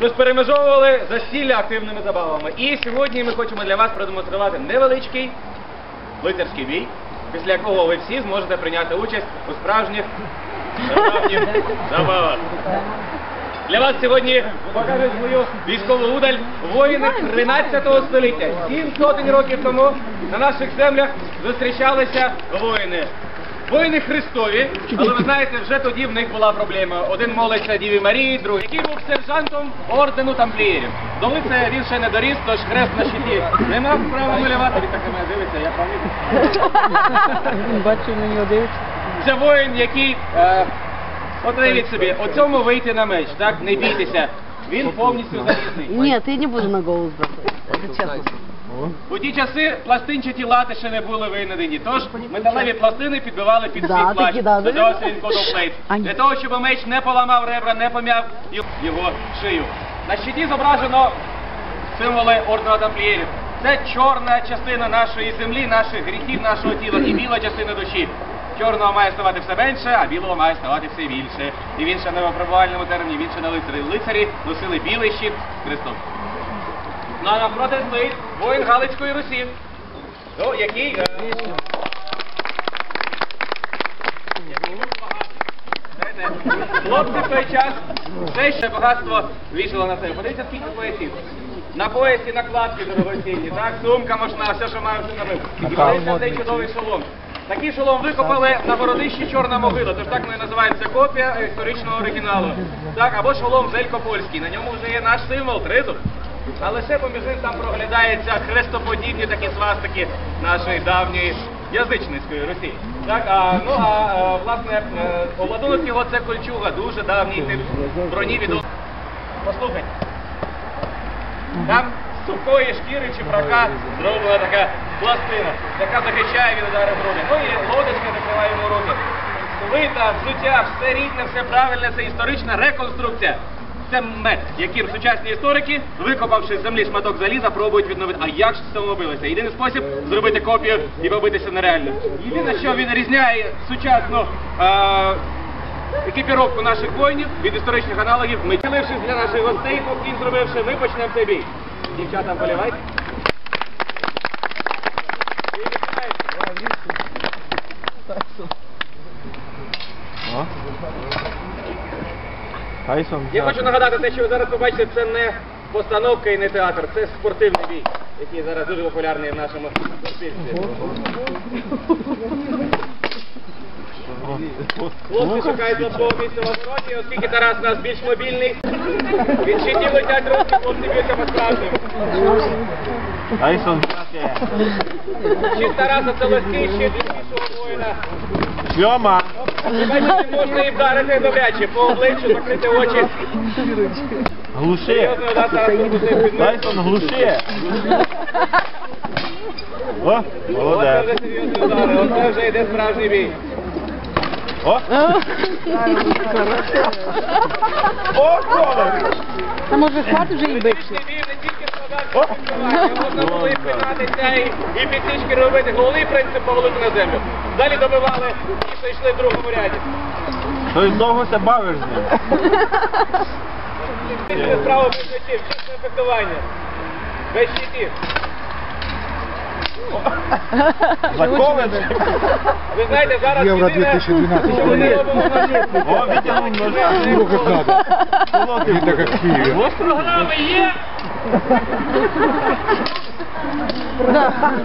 Тож перемежовували застілля активними забавами. І сьогодні ми хочемо для вас продемонструвати невеличкий лицарський бій, після якого ви всі зможете прийняти участь у справжніх забавах. Для вас сьогодні покажуть свою військову удаль воїни 13 століття. Сім сотень років тому на наших землях зустрічалися воїни. Воїни Христові, але ви знаєте, вже тоді в них була проблема. Один молиться Діві Марії, другий, який був сержантом ордену тамплієрів. До лиця він ще не доріс, тож хрест на щиті не мав права малювати. Він так на мене дивиться, я правий. Він бачив на нього дивиться. Це воїн, який. Е, от уявіть собі, оцьому вийти на меч, так? Не бійтеся. Він повністю залізний. Нет, я не буду на голову бросать. Это честно. У ті часи пластинчаті лати ще не були винайдені, тож металеві пластини підбивали під свій плащ. да. він кодоплейт. Для того, щоб меч не поламав ребра, не пом'яв його шию. На щиті зображено символи ордена тамплієрів. Це чорна частина нашої землі, наших гріхів, нашого тіла і біла частина душі. Чорного має ставати все менше, а білого має ставати все більше. І він ще на випробувальному терміні, він ще на лицарі. Лицарі носили білий щит з. Ну а навпроти стоїть воїн Галицької Русі, ну, який... е, Хлопці в той час все ще багатство вішало на себе. Подивіться, скільки поясів. На поясі накладки дорогоцінні, так, сумка можна, все, що маю, все набив. І подивіться цей чудовий шолом. Такий шолом викопали на городищі Чорна могила, тож так ми називається копія історичного оригіналу. Так, або шолом Зелькопольський. На ньому вже є наш символ, тризуб. А лише поміж ним там проглядаються хрестоподібні такі свастики нашої давньої язичницької Росії. Так, а, ну а е, власне е, обладунок його це кольчуга, дуже давній тип броні від Послухайте. Там з сухої шкіри чи брака зроблена така пластина, яка захищає від ударів груди. Ну і лодочка закриває йому руки. Свита, взуття, все рідне, все правильне, це історична реконструкція. Це мед, яким сучасні історики, викопавши з землі шматок заліза, пробують відновити. А як ж цього робилося? Єдиний спосіб зробити копію і побитися нереально. Єдине, що він різняє сучасну е, екіпіровку наших воїнів від історичних аналогів. Ми ділившись для наших гостей, поки зробивши, ми почнемо цей бій. Дівчата, поливайте. І вітайте. Тайсон. Я хочу нагадати те, що ви зараз побачите, це не постановка і не театр, це спортивний бій, який зараз дуже популярний в нашому суспільстві. Хлопці шукають слабкого місця в обороні, оскільки Тарас у нас більш мобільний. Від щитів летять руки, хлопці б'ються по-справжньому. Тайсон. Щит Тараса це легкий щит ліпішого воїна. Шльома. Бачите, можна і вдарити добряче, по обличчю, закрити очі. Глуши. Серйозно, да, Тарас пропустив під глуши. О, Оце вже серйозні удари, оце вже йде справжній бій. О. О, Коле. А може хватить вже і бивши? Сьогоднішній бій не тільки складався фіксування, можна було і пинатися, і, і підсічки робити. Головний принцип повалити на землю. Далі добивали що йшли в другому ряді. Той довго се бавиш з ним. Це справа без щитів, чисте фехтування. Без щитів. Заколиш. Ви знаєте, зараз Євро єдине, 2012. що ми не робимо на житті. О, витягнув ножа. Трогать надо. Колоти Не так, как в Киеве. Вот Програми є!